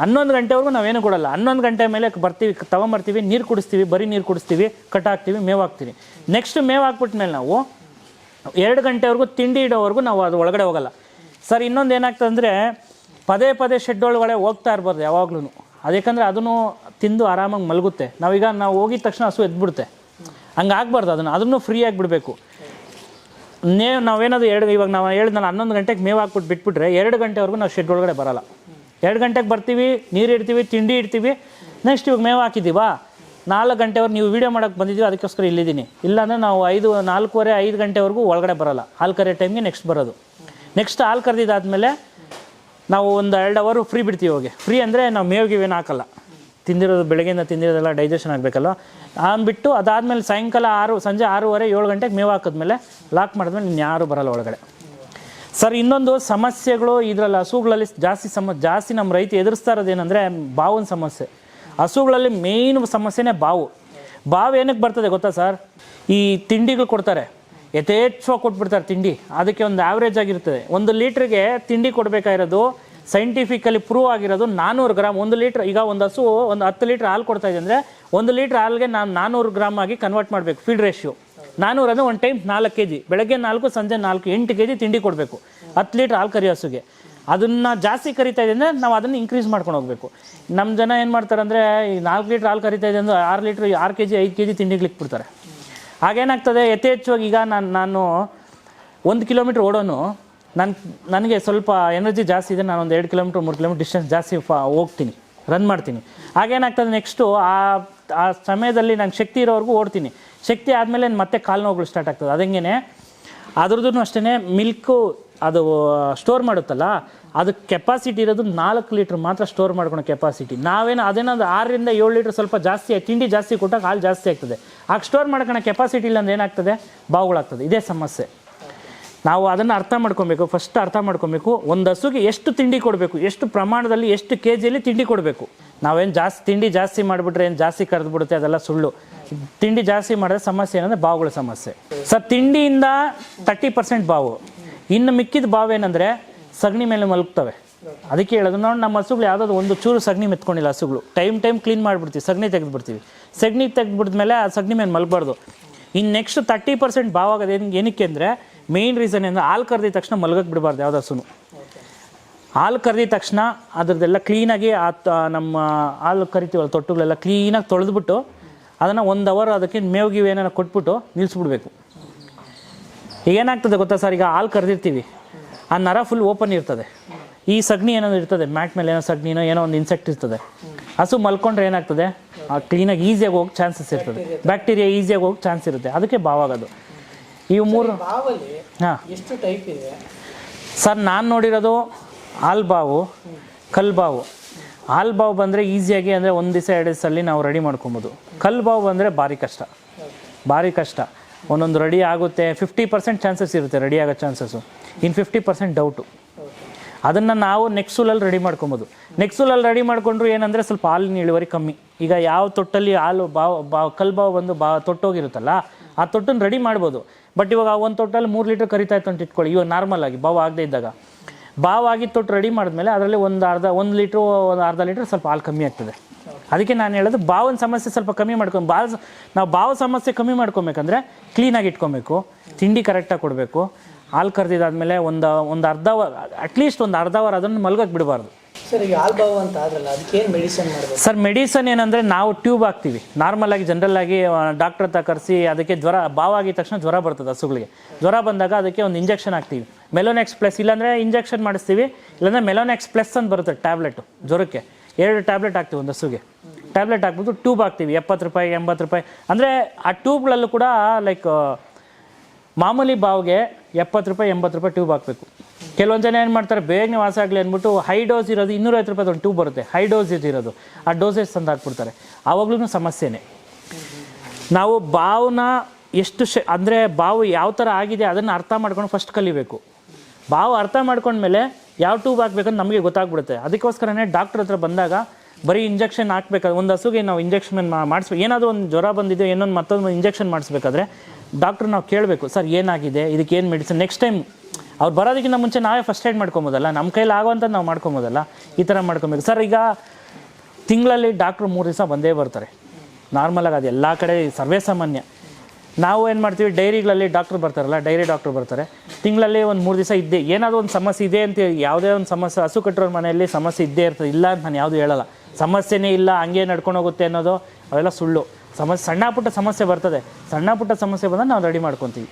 ಹನ್ನೊಂದು ಗಂಟೆವರೆಗೂ ನಾವೇನು ಕೊಡಲ್ಲ. ಹನ್ನೊಂದು ಗಂಟೆ ಮೇಲೆ ಬರ್ತೀವಿ ತಗೊಂಬರ್ತೀವಿ ನೀರು ಕುಡಿಸ್ತೀವಿ ಬರೀ ನೀರು ಕುಡಿಸ್ತೀವಿ ಕಟ್ಟಾಕ್ತೀವಿ ಮೇವು ಹಾಕ್ತೀವಿ ನೆಕ್ಸ್ಟ್ ಮೇವು ಹಾಕ್ಬಿಟ್ಮೇಲೆ ನಾವು ಎರಡು ಗಂಟೆವರೆಗೂ ತಿಂಡಿ ಇಡೋವರೆಗೂ ನಾವು ಅದು ಒಳಗಡೆ ಹೋಗಲ್ಲ. ಸರ್ ಇನ್ನೊಂದು ಏನಾಗ್ತದೆ ಅಂದರೆ ಪದೇ ಪದೇ ಶೆಡ್ ಒಳಗಡೆ ಹೋಗ್ತಾ ಇರ್ಬಾರ್ದು ಯಾವಾಗ್ಲೂ ಅದಕ್ಕಂದ್ರೆ ಅದನ್ನು ತಿಂದು ಆರಾಮಾಗಿ ಮಲಗುತ್ತೆ. ನಾವೀಗ ನಾವು ಹೋಗಿದ ತಕ್ಷಣ ಹಸು ಎದ್ಬಿಡುತ್ತೆ. ಹಂಗೆ ಆಗ್ಬಾರ್ದು ಅದನ್ನು ಅದನ್ನು ಫ್ರೀ ಆಗಿಬಿಡಬೇಕು ನೇ, ನಾವೇನಾದ್ರು ಎರಡು, ಇವಾಗ ನಾವು ಹೇಳಿದ ನಾನು ಹನ್ನೊಂದು ಗಂಟೆಗೆ ಮೇವು ಹಾಕ್ಬಿಟ್ಟು ಬಿಟ್ಬಿಟ್ರೆ ಎರಡು ಗಂಟೆವರೆಗೂ ನಾವು ಶೆಡ್ ಒಳಗಡೆ ಬರೋಲ್ಲ. ಎರಡು ಗಂಟೆಗೆ ಬರ್ತೀವಿ, ನೀರು ಇಡ್ತೀವಿ, ತಿಂಡಿ ಇಡ್ತೀವಿ. ನೆಕ್ಸ್ಟ್ ಇವಾಗ ಮೇವು ಹಾಕಿದ್ದೀವಾ? ನಾಲ್ಕು ಗಂಟೆವರೆಗೆ ನೀವು ವೀಡಿಯೋ ಮಾಡೋಕೆ ಬಂದಿದ್ದೀವಿ ಅದಕ್ಕೋಸ್ಕರ ಇಲ್ಲಿದ್ದೀನಿ. ಇಲ್ಲಾಂದರೆ ನಾವು ಐದು, ನಾಲ್ಕೂವರೆ, ಐದು ಗಂಟೆವರೆಗೂ ಒಳಗಡೆ ಬರೋಲ್ಲ. ಹಾಲು ಕರೆ ಟೈಮ್ಗೆ ನೆಕ್ಸ್ಟ್ ಬರೋದು. ನೆಕ್ಸ್ಟ್ ಹಾಲು ಕರೆದಿದ್ದಾದಮೇಲೆ ನಾವು ಒಂದು ಎರಡು ಅವರು ಫ್ರೀ ಬಿಡ್ತೀವಿ ಹೋಗಿ. ಫ್ರೀ ಅಂದರೆ ನಾವು ಮೇವಿಗೆ ಏನು ಹಾಕಲ್ಲ. ತಿಂದಿರೋದು ಬೆಳಗ್ಗೆಯಿಂದ ತಿಂದಿರೋದೆಲ್ಲ ಡೈಜೆಷನ್ ಆಗಬೇಕಲ್ಲ ಅಂದ್ಬಿಟ್ಟು ಅದಾದಮೇಲೆ ಸಾಯಂಕಾಲ ಆರು, ಸಂಜೆ ಆರೂವರೆ, ಏಳು ಗಂಟೆಗೆ ಮೇವು ಹಾಕಿದ್ಮೇಲೆ ಲಾಕ್ ಮಾಡಿದ್ಮೇಲೆ ಇನ್ಯಾರೂ ಬರಲ್ಲ ಒಳಗಡೆ. ಸರ್ ಇನ್ನೊಂದು ಸಮಸ್ಯೆಗಳು ಇದರಲ್ಲಿ, ಹಸುಗಳಲ್ಲಿ ಜಾಸ್ತಿ ಸಮ, ಜಾಸ್ತಿ ನಮ್ಮ ರೈತ ಎದುರಿಸ್ತಾ ಇರೋದೇನೆಂದರೆ ಬಾವಿನ ಸಮಸ್ಯೆ. ಹಸುಗಳಲ್ಲಿ ಮೇಯ್ನ್ ಸಮಸ್ಯೆನೇ ಬಾವು. ಬಾವು ಏನಕ್ಕೆ ಬರ್ತದೆ ಗೊತ್ತಾ ಸರ್ ಈ ತಿಂಡಿಗಳು ಕೊಡ್ತಾರೆ. ಯಥೇಚ್ಛವಾಗಿ ಕೊಟ್ಬಿಡ್ತಾರೆ ತಿಂಡಿ. ಅದಕ್ಕೆ ಒಂದು ಆವ್ರೇಜ್ ಆಗಿರ್ತದೆ ಒಂದು ಲೀಟ್ರಿಗೆ ತಿಂಡಿ ಕೊಡಬೇಕಾಗಿರೋದು ಸೈಂಟಿಫಿಕಲಿ ಪ್ರೂವ್ ಆಗಿರೋದು ನಾನ್ನೂರು ಗ್ರಾಮ್. ಒಂದು ಲೀಟ್ರ್, ಈಗ ಒಂದು ಹಸು, ಒಂದು ಹತ್ತು ಲೀಟ್ರ್ ಹಾಲು ಕೊಡ್ತಾ ಇದೆ ಅಂದರೆ ಒಂದು ಲೀಟ್ರ್ ಹಾಲಿಗೆ ನಾನು ನಾನ್ನೂರು ಗ್ರಾಮ್ ಆಗಿ ಕನ್ವರ್ಟ್ ಮಾಡಬೇಕು ಫೀಡ್ ರೇಷಿಯೋ ನಾನ್ನೂರು ಅಂದರೆ ಒಂದು ಟೈಮ್ ನಾಲ್ಕು ಕೆ ಜಿ ಬೆಳಗ್ಗೆ ನಾಲ್ಕು, ಸಂಜೆ ನಾಲ್ಕು, ಎಂಟು ಕೆ ಜಿ ತಿಂಡಿ ಕೊಡಬೇಕು. ಹತ್ತು ಲೀಟ್ರ್ ಹಾಲು ಕರಿ ಹಸುಗೆ. ಅದನ್ನು ಜಾಸ್ತಿ ಕರಿತಾ ಇದೆ ಅಂದರೆ ನಾವು ಅದನ್ನು ಇನ್ಕ್ರೀಸ್ ಮಾಡ್ಕೊಂಡು ಹೋಗಬೇಕು. ನಮ್ಮ ಜನ ಏನು ಮಾಡ್ತಾರೆ ಅಂದರೆ ಈ ನಾಲ್ಕು ಲೀಟ್ರ್ ಹಾಲು ಕರಿತಾ ಇದೆ ಅಂದರೆ ಆರು ಲೀಟ್ರ್, ಆರು ಕೆ ಜಿ ಐದು ಕೆ ಜಿ ತಿಂಡಿಗೆ ಆಗೇನಾಗ್ತದೆ ಯಥೇಚ್ಛವಾಗಿ ಈಗ ನಾನು ನಾನು ಒಂದು ಕಿಲೋಮೀಟ್ರ್ ಓಡೋನು ನನ್ನ ನನಗೆ ಸ್ವಲ್ಪ ಎನರ್ಜಿ ಜಾಸ್ತಿ ಇದೆ ನಾನು ಒಂದು ಎರಡು ಕಿಲೋಮೀಟ್ರ್ ಮೂರು ಕಿಲೋಮೀಟ್ರ್ ಡಿಸ್ಟೆನ್ಸ್ ಜಾಸ್ತಿ ಫಾ, ಹೋಗ್ತೀನಿ ರನ್ ಮಾಡ್ತೀನಿ. ಹಾಗೇನಾಗ್ತದೆ ನೆಕ್ಸ್ಟು ಆ ಆ ಸಮಯದಲ್ಲಿ ನಂಗೆ ಶಕ್ತಿ ಇರೋವರೆಗೂ ಓಡ್ತೀನಿ. ಶಕ್ತಿ ಆದಮೇಲೆ ಮತ್ತೆ ಕಾಲು ನೋವುಗಳು ಸ್ಟಾರ್ಟ್ ಆಗ್ತದೆ. ಅದಂಗೆ ಅದ್ರದ್ದು ಅಷ್ಟೇ ಮಿಲ್ಕು ಅದು ಸ್ಟೋರ್ ಮಾಡುತ್ತಲ್ಲ ಅದಕ್ಕೆ ಕೆಪಾಸಿಟಿ ಇರೋದು ನಾಲ್ಕು ಲೀಟ್ರ್ ಮಾತ್ರ ಸ್ಟೋರ್ ಮಾಡ್ಕೊಳೋ ಕೆಪಾಸಿಟಿ ನಾವೇನು ಅದೇನಾದ್ರು ಆರರಿಂದ ಏಳು ಲೀಟ್ರ್ ಸ್ವಲ್ಪ ಜಾಸ್ತಿ ತಿಂಡಿ ಜಾಸ್ತಿ ಕೊಟ್ಟಾಗ ಹಾಲು ಜಾಸ್ತಿ ಆಗ್ತದೆ. ಆಗ ಸ್ಟೋರ್ ಮಾಡ್ಕೊಳೋ ಕೆಪಾಸಿಟಿ ಇಲ್ಲ ಅಂದ್ರೆ ಏನಾಗ್ತದೆ? ಬಾವುಗಳಾಗ್ತದೆ ಇದೇ ಸಮಸ್ಯೆ. ನಾವು ಅದನ್ನು ಅರ್ಥ ಮಾಡ್ಕೊಬೇಕು. ಫಸ್ಟ್ ಅರ್ಥ ಮಾಡ್ಕೊಬೇಕು. ಒಂದು ಹಸುಗೆ ಎಷ್ಟು ತಿಂಡಿ ಕೊಡಬೇಕು? ಎಷ್ಟು ಪ್ರಮಾಣದಲ್ಲಿ ಎಷ್ಟು ಕೆ ಜಿಯಲ್ಲಿ ತಿಂಡಿ ಕೊಡಬೇಕು? ನಾವೇನು ಜಾಸ್ತಿ, ತಿಂಡಿ ಜಾಸ್ತಿ ಮಾಡಿಬಿಟ್ರೆ ಏನು ಜಾಸ್ತಿ ಕರೆದು ಬಿಡುತ್ತೆ? ಅದೆಲ್ಲ ಸುಳ್ಳು. ತಿಂಡಿ ಜಾಸ್ತಿ ಮಾಡಿದ್ರೆ ಸಮಸ್ಯೆ ಏನಂದರೆ ಬಾವುಗಳ ಸಮಸ್ಯೆ. ಸರ್, ತಿಂಡಿಯಿಂದ ತರ್ಟಿ ಪರ್ಸೆಂಟ್ ಬಾವು. ಇನ್ನು ಮಿಕ್ಕಿದ ಬಾವು ಏನಂದರೆ ಸಗಣಿ ಮೇಲೆ ಮಲಗ್ತವೆ. ಅದಕ್ಕೆ ಹೇಳೋದು, ನೋಡಿ ನಮ್ಮ ಹಸುಗಳು ಯಾವುದಾದ್ರು ಒಂದು ಚೂರು ಸಗಣಿ ಮೆತ್ಕೊಂಡಿಲ್ಲ ಹಸುಗಳು. ಟೈಮ್ ಟೈಮ್ ಕ್ಲೀನ್ ಮಾಡಿಬಿಡ್ತೀವಿ, ಸಗಣಿ ತೆಗೆದುಬಿಡ್ತೀವಿ. ಸಗಣಿ ತೆಗೆದ್ಬಿಡ್ಮೇಲೆ ಆ ಸಗಣಿ ಮೇಲೆ ಮಲಗಬಾರ್ದು. ಇನ್ನು ನೆಕ್ಸ್ಟ್ ತರ್ಟಿ ಪರ್ಸೆಂಟ್ ಬಾವಾಗೋದು ಏನು, ಏನಕ್ಕೆ ಅಂದರೆ ಮೇಯ್ನ್ ರೀಸನ್ ಏನಂದ್ರೆ ಹಾಲು ಕರೆದಿದ ತಕ್ಷಣ ಮಲಗಕ್ಕೆ ಬಿಡಬಾರ್ದು ಯಾವ್ದು ಹಸುನು. ಹಾಲು ಕರೆದಿದ ತಕ್ಷಣ ಅದರದ್ದೆಲ್ಲ ಕ್ಲೀನಾಗಿ ಆ ನಮ್ಮ ಹಾಲು ಕರಿತೀವಲ್ಲ ತೊಟ್ಟುಗಳೆಲ್ಲ ಕ್ಲೀನಾಗಿ ತೊಳೆದ್ಬಿಟ್ಟು ಅದನ್ನು ಒಂದು ಅವರ್ ಅದಕ್ಕೆ ಮೇವು, ಗೀವು ಏನಾರ ಕೊಟ್ಬಿಟ್ಟು ನಿಲ್ಲಿಸ್ಬಿಡ್ಬೇಕು ಏನಾಗ್ತದೆ ಗೊತ್ತಾ ಸರ್ ಈಗ ಹಾಲು ಕರೆದಿರ್ತೀವಿ. ಆ ನರ ಫುಲ್ ಓಪನ್ ಇರ್ತದೆ. ಈ ಸಗಣಿ ಏನೋ ಇರ್ತದೆ ಮ್ಯಾಟ್ ಮೇಲೆ ಏನೋ ಸಗಣಿನೋ ಏನೋ ಒಂದು ಇನ್ಸೆಕ್ಟ್ ಇರ್ತದೆ. ಹಸು ಮಲ್ಕೊಂಡ್ರೆ ಏನಾಗ್ತದೆ? ಆ ಕ್ಲೀನಾಗಿ ಈಸಿಯಾಗಿ ಹೋಗಿ ಚಾನ್ಸಸ್ ಇರ್ತದೆ. ಬ್ಯಾಕ್ಟೀರಿಯಾ ಈಸಿಯಾಗಿ ಹೋಗಿ ಚಾನ್ಸ್ ಇರುತ್ತೆ. ಅದಕ್ಕೆ ಬಾವಾಗೋದು ಇವು ಮೂರು ಹಾಂ. ಎಷ್ಟು ಟೈಪ್ ಇದೆ? ಸರ್ ನಾನು ನೋಡಿರೋದು ಹಾಲ್ ಬಾವು ಕಲ್ ಬಾವು. ಹಾಲ್ ಬಾವು ಬಂದರೆ ಈಸಿಯಾಗಿ ಅಂದರೆ ಒಂದು ದಿವಸ ಎರಡು ದಿವಸದಲ್ಲಿ ನಾವು ರೆಡಿ ಮಾಡ್ಕೊಬೋದು. ಕಲ್ ಬಾವು ಬಂದರೆ ಭಾರಿ ಕಷ್ಟ. ಭಾರಿ ಕಷ್ಟ. ಒಂದೊಂದು ರೆಡಿ ಆಗುತ್ತೆ ಫಿಫ್ಟಿ ಪರ್ಸೆಂಟ್ ಚಾನ್ಸಸ್ ಇರುತ್ತೆ ರೆಡಿ ಆಗೋ ಚಾನ್ಸಸ್ಸು ಇನ್ನು ಫಿಫ್ಟಿ ಪರ್ಸೆಂಟ್ ಡೌಟು ಅದನ್ನು ನಾವು ನೆಕ್ಸ್ಟ್ ಸೂಲಲ್ಲಿ ರೆಡಿ ಮಾಡ್ಕೊಬೋದು. ನೆಕ್ಸ್ಟ್ ಸೂಲಲ್ಲಿ ರೆಡಿ ಮಾಡಿಕೊಂಡ್ರು ಏನಂದರೆ ಸ್ವಲ್ಪ ಹಾಲಿನ ಇಳುವರಿ ಕಮ್ಮಿ. ಈಗ ಯಾವ ತೊಟ್ಟಲ್ಲಿ ಹಾಲು ಬಾವು ಬಾ ಕಲ್ ಬಾವು ಬಂದು ಬಾ, ತೊಟ್ಟೋಗಿರುತ್ತಲ್ಲ, ಆ ತೊಟ್ಟನ್ನು ರೆಡಿ ಮಾಡ್ಬೋದು. ಬಟ್ ಇವಾಗ ಒಂದು ತೊಟ್ಟಲ್ಲಿ ಮೂರು ಲೀಟ್ರ್ ಕರಿತಾ ಇತ್ತು ಅಂತ ಇಟ್ಕೊಳ್ಳಿ. ಇವಾಗ ನಾರ್ಮಲ್ ಆಗಿ, ಬಾವು ಆಗದೆ ಇದ್ದಾಗ. ಬಾವಾಗಿ ತೊಟ್ಟು ರೆಡಿ ಮಾಡಿದ್ಮೇಲೆ ಅದರಲ್ಲಿ ಒಂದು ಅರ್ಧ, ಒಂದು ಲೀಟ್ರು ಒಂದು ಅರ್ಧ ಲೀಟ್ರ್ ಸ್ವಲ್ಪ ಹಾಲು ಕಮ್ಮಿ ಆಗ್ತದೆ. ಅದಕ್ಕೆ ನಾನು ಹೇಳೋದು ಬಾವಿನ ಸಮಸ್ಯೆ ಸ್ವಲ್ಪ ಕಮ್ಮಿ ಮಾಡ್ಕೊಂಡು ಭಾವ ನಾವು ಬಾವು ಸಮಸ್ಯೆ ಕಮ್ಮಿ ಮಾಡ್ಕೊಬೇಕಂದ್ರೆ ಕ್ಲೀನಾಗಿ ಇಟ್ಕೊಬೇಕು ತಿಂಡಿ ಕರೆಕ್ಟಾಗಿ ಕೊಡಬೇಕು ಹಾಲು ಕರೆದಿದ್ದಾದ್ಮೇಲೆ ಒಂದು ಒಂದು ಅರ್ಧ ಅವರ್ ಅಟ್ಲೀಸ್ಟ್ ಒಂದು ಅರ್ಧ ಅವರ್ ಅದನ್ನು ಮಲ್ಗಕ್ಕೆ ಬಿಡಬಾರ್ದು. ಸರ್ ಈಗ ಹಾಲ್ ಬಾವು ಅಂತ ಆದ್ರಲ್ಲ ಅದಕ್ಕೆ ಏನು ಮೆಡಿಸಿನ್ ಮಾಡಬೇಕು? ಸರ್ ಮೆಡಿಸನ್ ಏನಂದರೆ ನಾವು ಟ್ಯೂಬ್ ಹಾಕ್ತೀವಿ. ನಾರ್ಮಲ್ ಆಗಿ ಜನರಲ್ ಆಗಿ ಡಾಕ್ಟರ್ ಹತ್ರ ಕರೆಸಿ ಅದಕ್ಕೆ ಜ್ವರ ಬಾವಾಗಿದ ತಕ್ಷಣ ಜ್ವರ ಬರ್ತದೆ ಹಸುಗಳಿಗೆ. ಜ್ವರ ಬಂದಾಗ ಅದಕ್ಕೆ ಒಂದು ಇಂಜೆಕ್ಷನ್ ಹಾಕ್ತೀವಿ. ಮೆಲೋನೆಕ್ಸ್ ಪ್ಲಸ್ ಇಲ್ಲಾಂದರೆ ಇಂಜೆಕ್ಷನ್ ಮಾಡಿಸ್ತೀವಿ ಇಲ್ಲಾಂದರೆ ಮೆಲೋನೆಕ್ಸ್ ಪ್ಲಸ್ ಅಂತ ಬರುತ್ತೆ ಟ್ಯಾಬ್ಲೆಟು ಜ್ವರಕ್ಕೆ. ಎರಡು ಟ್ಯಾಬ್ಲೆಟ್ ಹಾಕ್ತೀವಿ ಒಂದು ಹಸುಗೆ. ಟ್ಯಾಬ್ಲೆಟ್ ಹಾಕ್ಬಿಟ್ಟು ಟ್ಯೂಬ್ ಹಾಕ್ತೀವಿ, ಎಪ್ಪತ್ತು ರೂಪಾಯಿ, ಎಂಬತ್ತು ರೂಪಾಯಿ. ಅಂದರೆ ಆ ಟ್ಯೂಬ್ಗಳಲ್ಲೂ ಕೂಡ, ಲೈಕ್, ಮಾಮೂಲಿ ಬಾವ್ಗೆ ಎಪ್ಪತ್ತು ರೂಪಾಯಿ, ಎಂಬತ್ತು ರೂಪಾಯಿ ಟ್ಯೂಬ್ ಹಾಕಬೇಕು. ಕೆಲವೊಂದು ಜನ ಏನು ಮಾಡ್ತಾರೆ, ಬೇಗನೆ ವಾಸ ಆಗಲಿ ಅಂದ್ಬಿಟ್ಟು ಹೈ ಡೋಸ್ ಇರೋದು ಇನ್ನೂರೈವತ್ತು ರೂಪಾಯಿ ಒಂದು ಟ್ಯೂಬ್ ಬರುತ್ತೆ. ಹೈ ಡೋಸ್ ಇರೋದು ಆ ಡೋಸೇಜ್ ತಂದು ಹಾಕ್ಬಿಡ್ತಾರೆ. ಆವಾಗ್ಲೂ ಸಮಸ್ಯೆನೇ. ನಾವು ಬಾವನ್ನ ಎಷ್ಟು ಶ, ಅಂದರೆ ಬಾವು ಯಾವ ಥರ ಆಗಿದೆ ಅದನ್ನು ಅರ್ಥ ಮಾಡ್ಕೊಂಡು ಫಸ್ಟ್ ಕಲಿಬೇಕು. ಬಾವು ಅರ್ಥ ಮಾಡ್ಕೊಂಡ್ಮೇಲೆ ಯಾವ ಟ್ಯೂಬ್ ಹಾಕ್ಬೇಕಂತ ನಮಗೆ ಗೊತ್ತಾಗ್ಬಿಡುತ್ತೆ. ಅದಕ್ಕೋಸ್ಕರನೇ ಡಾಕ್ಟ್ರ್ ಹತ್ರ ಬಂದಾಗ ಬರೀ ಇಂಜೆಕ್ಷನ್ ಹಾಕ್ಬೇಕಾದ್ರೆ, ಒಂದು ಹಸುಗೆ ನಾವು ಇಂಜೆಕ್ಷನ್ ಮಾಡಿಸ್ಬೇಕು ಏನಾದರೂ ಒಂದು ಜ್ವರ ಬಂದಿದೆ ಏನೊಂದು ಮತ್ತೊಂದು ಇಂಜೆಕ್ಷನ್ ಮಾಡಿಸ್ಬೇಕಾದ್ರೆ ಡಾಕ್ಟ್ರ್ ನಾವು ಕೇಳಬೇಕು, ಸರ್, ಏನಾಗಿದೆ? ಇದಕ್ಕೆ ಏನು ಮೆಡಿಸಿನ್ ನೆಕ್ಸ್ಟ್ ಟೈಮ್ ಅವ್ರು ಬರೋದಕ್ಕಿಂತ ಮುಂಚೆ ನಾವೇ ಫಸ್ಟ್ ಏಡ್ ಮಾಡ್ಕೊಬೋದಲ್ಲ? ನಮ್ಮ ಕೈಲಿ ಆಗೋವಂಥದ್ದು ನಾವು ಮಾಡ್ಕೊಬೋದಲ್ಲ? ಈ ಥರ ಮಾಡ್ಕೊಬೇಕು. ಸರ್, ಈಗ ತಿಂಗಳಲ್ಲಿ ಡಾಕ್ಟ್ರು ಮೂರು ದಿವಸ ಬಂದೇ ಬರ್ತಾರೆ. ನಾರ್ಮಲಾಗಿ ಅದು ಎಲ್ಲ ಕಡೆ ಸರ್ವೇ ಸಾಮಾನ್ಯ. ನಾವು ಏನು ಮಾಡ್ತೀವಿ, ಡೈರಿಗಳಲ್ಲಿ ಡಾಕ್ಟ್ರು ಬರ್ತಾರಲ್ಲ, ಡೈರಿ ಡಾಕ್ಟ್ರು ಬರ್ತಾರೆ. ತಿಂಗಳಲ್ಲಿ ಒಂದು ಮೂರು ದಿವಸ ಇದ್ದೇ, ಏನಾದರೂ ಒಂದು ಸಮಸ್ಯೆ ಇದೆ ಅಂತ ಯಾವುದೇ ಒಂದು ಸಮಸ್ಯೆ, ಹಸು ಕಟ್ಟಿರೋರ ಮನೆಯಲ್ಲಿ ಸಮಸ್ಯೆ ಇದ್ದೇ ಇರ್ತದೆ ಇಲ್ಲ ಅಂತ ನಾನು ಯಾವುದು ಹೇಳಲ್ಲ. ಸಮಸ್ಯೆನೇ ಇಲ್ಲ, ಹಂಗೆ ನಡ್ಕೊಂಡು ಹೋಗುತ್ತೆ ಅನ್ನೋದು, ಅವೆಲ್ಲ ಸುಳ್ಳು. ಸಮಸ್ಯೆ, ಸಣ್ಣ ಪುಟ್ಟ ಸಮಸ್ಯೆ ಬರ್ತದೆ. ಸಣ್ಣ ಪುಟ್ಟ ಸಮಸ್ಯೆ ಬಂದಾಗ ನಾವು ರೆಡಿ ಮಾಡ್ಕೊತೀವಿ.